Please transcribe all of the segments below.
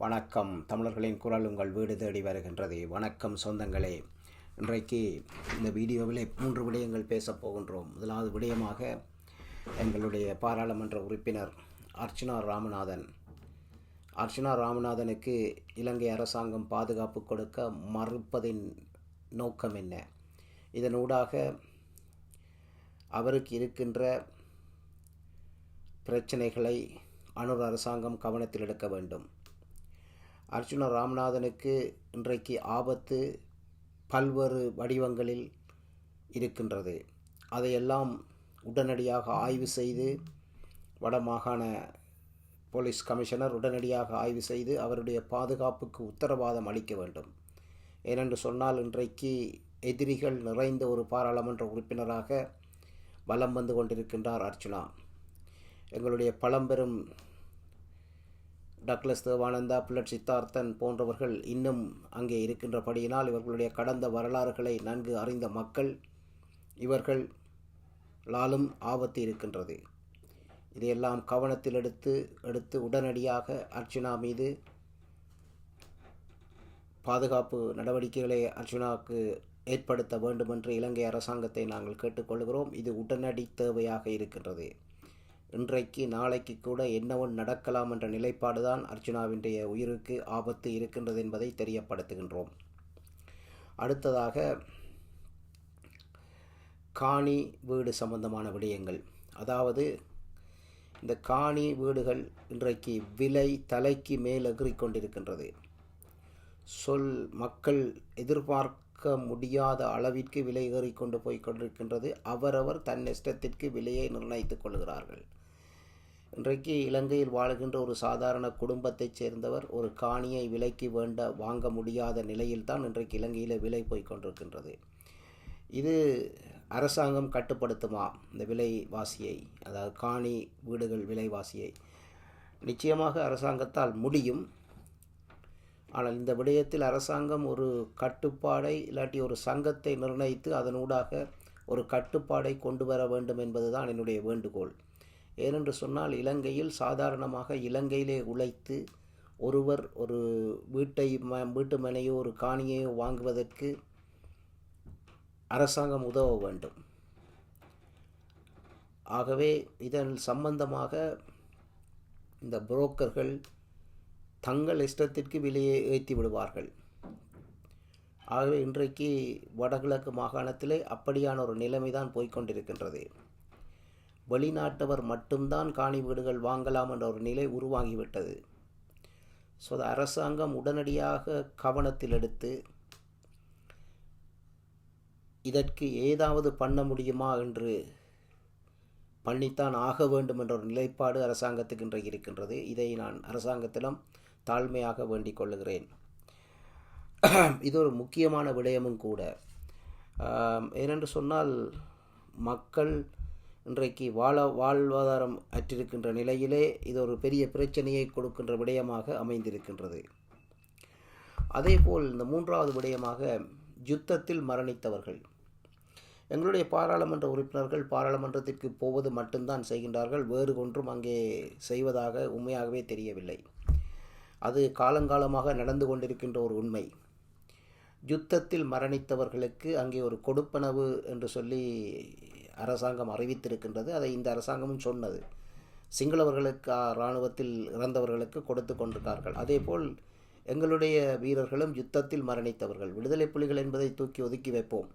வணக்கம். தமிழர்களின் குரல் உங்கள் வீடு தேடி வருகின்றது. வணக்கம் சொந்தங்களே. இன்றைக்கு இந்த வீடியோவிலே மூன்று விடயங்கள் பேசப் போகின்றோம். முதலாவது விடயமாக எங்களுடைய பாராளுமன்ற உறுப்பினர் அர்ச்சனா ராமநாதன். அர்ச்சனா ராமநாதனுக்கு இலங்கை அரசாங்கம் பாதுகாப்பு கொடுக்க மறுப்பதின் நோக்கம் என்ன? இதனூடாக அவருக்கு இருக்கின்ற பிரச்சனைகளை அணுர் அரசாங்கம் கவனத்தில் எடுக்க வேண்டும். அர்ஜுன ராமநாதனுக்கு இன்றைக்கு ஆபத்து பல்வேறு வடிவங்களில் இருக்கின்றது. அதையெல்லாம் உடனடியாக ஆய்வு செய்து வடமாகாண போலீஸ் கமிஷனர் உடனடியாக ஆய்வு செய்து அவருடைய பாதுகாப்புக்கு உத்தரவாதம் அளிக்க வேண்டும். ஏனென்று சொன்னால் இன்றைக்கு எதிரிகள் நிறைந்த ஒரு பாராளுமன்ற உறுப்பினராக வலம் வந்து கொண்டிருக்கின்றார் அர்ச்சுனா எங்களுடைய பழம்பெரும் டக்ளஸ் தேவானந்தா புல்லட் சித்தார்த்தன் போன்றவர்கள் இன்னும் அங்கே இருக்கின்றபடியினால் இவர்களுடைய கடந்த வரலாறுகளை நன்கு அறிந்த மக்கள் இவர்கள் லாலும் ஆபத்து இருக்கின்றது. இதையெல்லாம் கவனத்தில் எடுத்து எடுத்து உடனடியாக அர்ச்சனா மீது பாதுகாப்பு நடவடிக்கைகளை அர்ச்சனாவுக்கு ஏற்படுத்த வேண்டும் என்று இலங்கை அரசாங்கத்தை நாங்கள் கேட்டுக்கொள்கிறோம். இது உடனடி தேவையாக இருக்கின்றது. இன்றைக்கு நாளைக்கு கூட என்னவும் நடக்கலாம் என்ற நிலைப்பாடுதான் அர்ஜுனாவினுடைய உயிருக்கு ஆபத்து இருக்கின்றது என்பதை தெரியப்படுத்துகின்றோம். அடுத்ததாக காணி வீடு சம்பந்தமான விடயங்கள். அதாவது இந்த காணி வீடுகள் இன்றைக்கு விலை தலைக்கு மேல் எகிறிக் கொண்டிருக்கின்றது சொல் மக்கள் எதிர்பார்க்க முடியாத அளவிற்கு விலை ஏறிக்கொண்டு போய் கொண்டிருக்கின்றது. அவரவர் தன் இஷ்டத்திற்கு விலையை நிர்ணயித்துக் கொள்கிறார்கள். இன்றைக்கு இலங்கையில் வாழ்கின்ற ஒரு சாதாரண குடும்பத்தைச் சேர்ந்தவர் ஒரு காணியை விலைக்கு வேண்ட வாங்க முடியாத நிலையில்தான் இன்றைக்கு இலங்கையில் விலை போய் கொண்டிருக்கின்றது. இது அரசாங்கம் கட்டுப்படுத்துமா? இந்த விலைவாசியை அதாவது காணி வீடுகள் விலைவாசியை நிச்சயமாக அரசாங்கத்தால் முடியும். ஆனால் இந்த விடயத்தில் அரசாங்கம் ஒரு கட்டுப்பாடை இல்லாட்டி ஒரு சங்கத்தை நிர்ணயித்து அதனூடாக ஒரு கட்டுப்பாடை கொண்டு வர வேண்டும் என்பதுதான் என்னுடைய வேண்டுகோள். ஏனென்று சொன்னால் இலங்கையில் சாதாரணமாக இலங்கையிலே உழைத்து ஒருவர் ஒரு வீட்டை ம வீட்டு மனையோ ஒரு காணியையோ வாங்குவதற்கு அரசாங்கம் உதவ வேண்டும். ஆகவே இதன் சம்பந்தமாக இந்த புரோக்கர்கள் தங்கள் இஷ்டத்திற்கு விலையை ஏற்றி விடுவார்கள். ஆகவே இன்றைக்கு வடகிழக்கு மாகாணத்திலே அப்படியான ஒரு நிலைமை தான் போய்கொண்டிருக்கின்றது வெளிநாட்டவர் மட்டும்தான் காணி வீடுகள் வாங்கலாம் என்ற ஒரு நிலை உருவாகிவிட்டது. ஸோ அரசாங்கம் உடனடியாக கவனத்தில் எடுத்து இதற்கு ஏதாவது பண்ண முடியுமா என்று பண்ணித்தான் ஆக வேண்டும் என்ற ஒரு நிலைப்பாடு அரசாங்கத்துக்கு இன்றைக்கு இருக்கின்றது. இதை நான் அரசாங்கத்திலும் தாழ்மையாக வேண்டிக் கொள்ளுகிறேன் இது ஒரு முக்கியமான விடயமும் கூட. ஏனென்று சொன்னால் மக்கள் இன்றைக்கு வாழ வாழ்வாதாரம் அற்றிருக்கின்ற நிலையிலே இது ஒரு பெரிய பிரச்சனையை கொடுக்கின்ற விடயமாக அமைந்திருக்கின்றது. அதேபோல் இந்த மூன்றாவது விடயமாக யுத்தத்தில் மரணித்தவர்கள். எங்களுடைய பாராளுமன்ற உறுப்பினர்கள் பாராளுமன்றத்திற்கு போவது மட்டும்தான் செய்கின்றார்கள் வேறு ஒன்றும் அங்கே செய்வதாக உண்மையாகவே தெரியவில்லை. அது காலங்காலமாக நடந்து கொண்டிருக்கின்ற ஒரு உண்மை. யுத்தத்தில் மரணித்தவர்களுக்கு அங்கே ஒரு கொடுப்பனவு என்று சொல்லி அரசாங்கம் அறிவித்திருக்கின்றது. அதை இந்த அரசாங்கமும் சொன்னது. சிங்களவர்களுக்கு இராணுவத்தில் இறந்தவர்களுக்கு கொடுத்து கொண்டிருக்கார்கள். அதேபோல் எங்களுடைய வீரர்களும் யுத்தத்தில் மரணித்தவர்கள். விடுதலை புலிகள் என்பதை தூக்கி ஒதுக்கி வைப்போம்.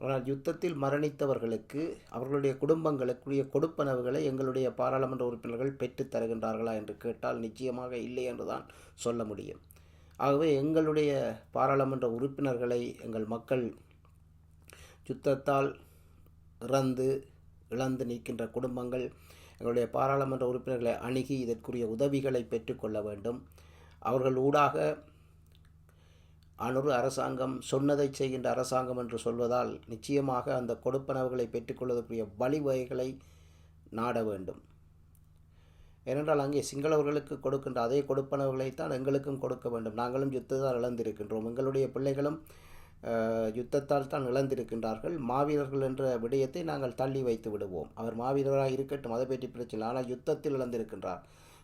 ஆனால் யுத்தத்தில் மரணித்தவர்களுக்கு அவர்களுடைய குடும்பங்களுக்குரிய கொடுப்பனவுகளை எங்களுடைய பாராளுமன்ற உறுப்பினர்கள் பெற்று தருகின்றார்களா என்று கேட்டால் நிச்சயமாக இல்லை என்றுதான் சொல்ல முடியும். ஆகவே எங்களுடைய பாராளுமன்ற உறுப்பினர்களை எங்கள் மக்கள் யுத்தத்தால் இறந்து இழந்து நிற்கின்ற குடும்பங்கள் எங்களுடைய பாராளுமன்ற உறுப்பினர்களை அணுகி இதற்குரிய உதவிகளை பெற்றுக்கொள்ள வேண்டும். அவர்கள் ஊடாக அனுறு அரசாங்கம் சொன்னதை செய்கின்ற அரசாங்கம் என்று சொல்வதால் நிச்சயமாக அந்த கொடுப்பனவுகளை பெற்றுக்கொள்வதற்குரிய வழிவகைகளை நாட வேண்டும். ஏனென்றால் அங்கே சிங்களவர்களுக்கு கொடுக்கின்ற அதே கொடுப்பனவுகளைத்தான் எங்களுக்கும் கொடுக்க வேண்டும். நாங்களும் யுத்தத்தால் இழந்திருக்கின்றோம். எங்களுடைய பிள்ளைகளும் யுத்தத்தால் தான் இழந்திருக்கின்றார்கள். மாவீரர்கள் என்ற விடயத்தை நாங்கள் தள்ளி வைத்து விடுவோம். அவர் மாவீரராக இருக்கட்டும் அதை பற்றி பிரச்சனை ஆனால் யுத்தத்தில் இழந்திருக்கின்றார்.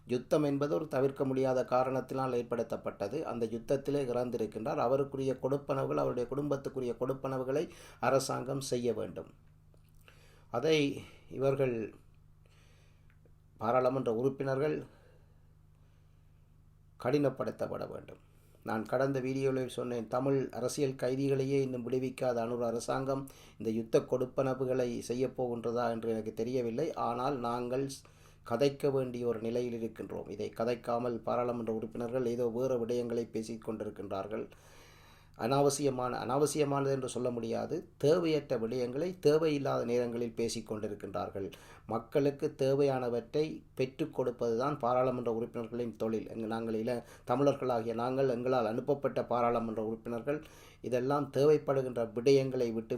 யுத்தம் என்பது ஒரு தவிர்க்க முடியாத காரணத்தினால் ஏற்படுத்தப்பட்டது. அந்த யுத்தத்திலே இறந்திருக்கின்றார். அவருக்குரிய கொடுப்பனவுகள் அவருடைய குடும்பத்துக்குரிய கொடுப்பனவுகளை அரசாங்கம் செய்ய வேண்டும். அதை இவர்கள் பாராளுமன்ற உறுப்பினர்கள் கடினப்படுத்தப்பட வேண்டும். நான் கடந்த வீடியோவில் சொன்னேன் தமிழ் அரசியல் கைதிகளையே இன்னும் விடுவிக்காத அனுர் அரசாங்கம் இந்த யுத்த கொடுப்பனவுகளை செய்யப் போகின்றதா என்று எனக்கு தெரியவில்லை. ஆனால் நாங்கள் கதைக்க வேண்டிய ஒரு நிலையில் இருக்கின்றோம். இதை கதைக்காமல் பாராளுமன்ற உறுப்பினர்கள் ஏதோ வேறு விடயங்களை பேசிக் கொண்டிருக்கின்றார்கள். அனாவசியமான அனாவசியமானது என்று சொல்ல முடியாது. தேவையற்ற விடயங்களை தேவையில்லாத நேரங்களில் பேசிக் கொண்டிருக்கின்றார்கள். மக்களுக்கு தேவையானவற்றை பெற்றுக் கொடுப்பதுதான் பாராளுமன்ற உறுப்பினர்களின் தொழில். எங்கள் நாங்கள் இள தமிழர்களாகிய நாங்கள் எங்களால் அனுப்பப்பட்ட பாராளுமன்ற உறுப்பினர்கள் இதெல்லாம் தேவைப்படுகின்ற விடயங்களை விட்டு